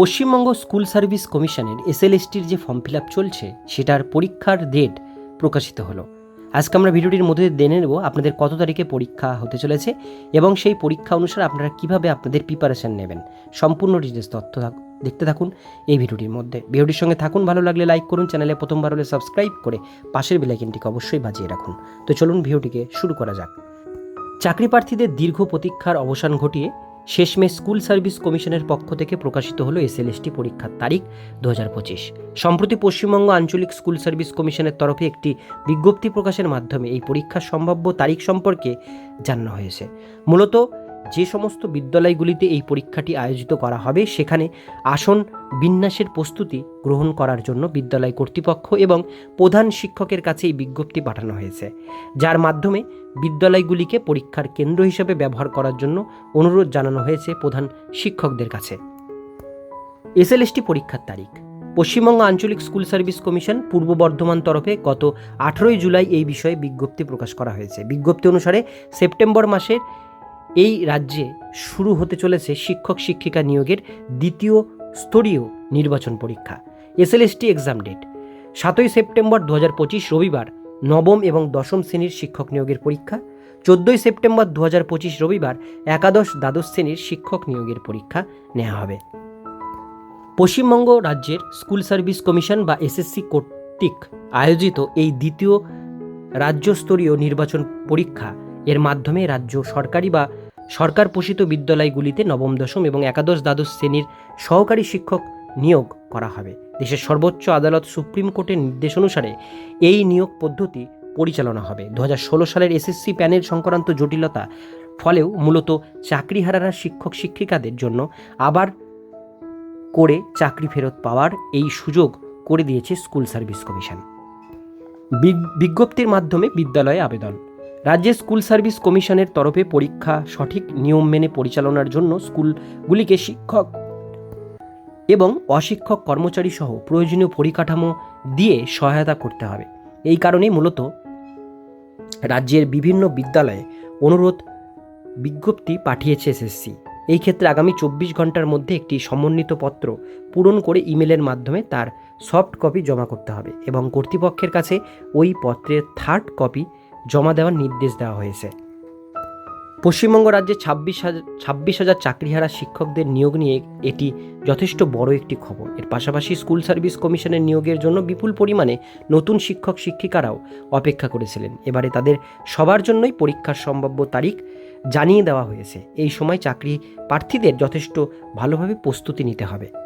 Paschimbanga school service কমিশনের এসএলএসটির যে form fill up চলছে, সেটার পরীক্ষার ডেট প্রকাশিত হলো। আজকে আমরা ভিডিওটির মধ্যে জেনে নেব আপনাদের কত তারিখে পরীক্ষা হতে চলেছে এবং সেই পরীক্ষা অনুসারে আপনারা কীভাবে আপনাদের প্রিপারেশান নেবেন। সম্পূর্ণ ডিটেলস তথ্য দেখতে থাকুন এই ভিডিওটির মধ্যে। ভিডিওটির সঙ্গে থাকুন, ভালো লাগলে লাইক করুন, চ্যানেলে প্রথমবার হলে সাবস্ক্রাইব করে পাশের বেলাইকেনটিকে অবশ্যই বাজিয়ে রাখুন। তো চলুন ভিডিওটিকে শুরু করা যাক। চাকরি প্রার্থীদের দীর্ঘ প্রতীক্ষার অবসান ঘটিয়ে শেষমেশ স্কুল সার্ভিস কমিশনের পক্ষ থেকে প্রকাশিত হলো এসএলএসটি পরীক্ষার তারিখ দু হাজার পঁচিশ। সম্প্রতি পশ্চিমবঙ্গ আঞ্চলিক স্কুল সার্ভিস কমিশনের তরফে একটি বিজ্ঞপ্তি প্রকাশের মাধ্যমে এই পরীক্ষার সম্ভাব্য তারিখ সম্পর্কে জানানো হয়েছে। মূলত যে সমস্ত বিদ্যালয়গুলিতে এই পরীক্ষাটি আয়োজিত করা হবে, সেখানে আসন বিন্যাসের প্রস্তুতি গ্রহণ করার জন্য বিদ্যালয় কর্তৃপক্ষ এবং প্রধান শিক্ষকের কাছে এই বিজ্ঞপ্তি পাঠানো হয়েছে। যার মাধ্যমে বিদ্যালয়গুলিকে পরীক্ষার কেন্দ্র হিসেবে ব্যবহার করার জন্য অনুরোধ জানানো হয়েছে প্রধান শিক্ষকদের কাছে। এসএলএসটি পরীক্ষার তারিখ। পশ্চিমবঙ্গ আঞ্চলিক স্কুল সার্ভিস কমিশন পূর্ব বর্ধমান তরফে গত আঠেরোই জুলাই এই বিষয়ে বিজ্ঞপ্তি প্রকাশ করা হয়েছে। বিজ্ঞপ্তি অনুসারে সেপ্টেম্বর মাসের এই রাজ্যে শুরু হতে চলেছে শিক্ষক শিক্ষিকা নিয়োগের দ্বিতীয় স্তরীয় নির্বাচন পরীক্ষা এসএলএসটি এক্সাম ডেট সাতই সেপ্টেম্বর দু হাজার পঁচিশ রবিবার নবম এবং দশম শ্রেণির শিক্ষক নিয়োগের পরীক্ষা, চোদ্দোই সেপ্টেম্বর দু হাজার পঁচিশ রবিবার একাদশ দ্বাদশ শ্রেণির শিক্ষক নিয়োগের পরীক্ষা নেওয়া হবে। পশ্চিমবঙ্গ রাজ্যের স্কুল সার্ভিস কমিশন বা এসএসসি কর্তৃক আয়োজিত এই দ্বিতীয় রাজ্যস্তরীয় নির্বাচন পরীক্ষা এর মাধ্যমে রাজ্য সরকারি বা সরকার পোষিত বিদ্যালয়গুলিতে নবম, দশম এবং একাদশ দ্বাদশ শ্রেণির সহকারী শিক্ষক নিয়োগ করা হবে। দেশের সর্বোচ্চ আদালত সুপ্রিম কোর্টের নির্দেশ অনুসারে এই নিয়োগ পদ্ধতি পরিচালনা হবে। দু হাজার ষোলো সালের এসএসসি প্যানেল সংক্রান্ত জটিলতা ফলেও মূলত চাকরিহারারা শিক্ষক শিক্ষিকাদের জন্য আবার করে চাকরি ফেরত পাওয়ার এই সুযোগ করে দিয়েছে স্কুল সার্ভিস কমিশন। বিজ্ঞপ্তির মাধ্যমে বিদ্যালয়ে আবেদন। রাজ্যের স্কুল সার্ভিস কমিশনের তরফে পরীক্ষা সঠিক নিয়ম মেনে পরিচালনার জন্য স্কুলগুলিকে শিক্ষক এবং অশিক্ষক কর্মচারী সহ প্রয়োজনীয় পরিকাঠামো দিয়ে সহায়তা করতে হবে। এই কারণেই মূলত রাজ্যের বিভিন্ন বিদ্যালয়ে অনুরোধ বিজ্ঞপ্তি পাঠিয়েছে এসএসসি। এই ক্ষেত্রে আগামী চব্বিশ ঘণ্টার মধ্যে একটি সমন্বিত পত্র পূরণ করে ইমেলের মাধ্যমে তার সফট কপি জমা করতে হবে এবং কর্তৃপক্ষের কাছে ওই পত্রের থার্ড কপি জমা দেওয়ার নির্দেশ দেওয়া হয়েছে। পশ্চিমবঙ্গ রাজ্যে ছাব্বিশ হাজার ছাব্বিশ হাজার চাকরিহারা শিক্ষকদের নিয়োগ নিয়ে এটি যথেষ্ট বড় একটি খবর। এর পাশাপাশি স্কুল সার্ভিস কমিশনের নিয়োগের জন্য বিপুল পরিমাণে নতুন শিক্ষক শিক্ষিকারাও অপেক্ষা করেছিলেন। এবারে তাদের সবার জন্যই পরীক্ষার সম্ভাব্য তারিখ জানিয়ে দেওয়া হয়েছে। এই সময় চাকরি প্রার্থীদের যথেষ্ট ভালোভাবে প্রস্তুতি নিতে হবে।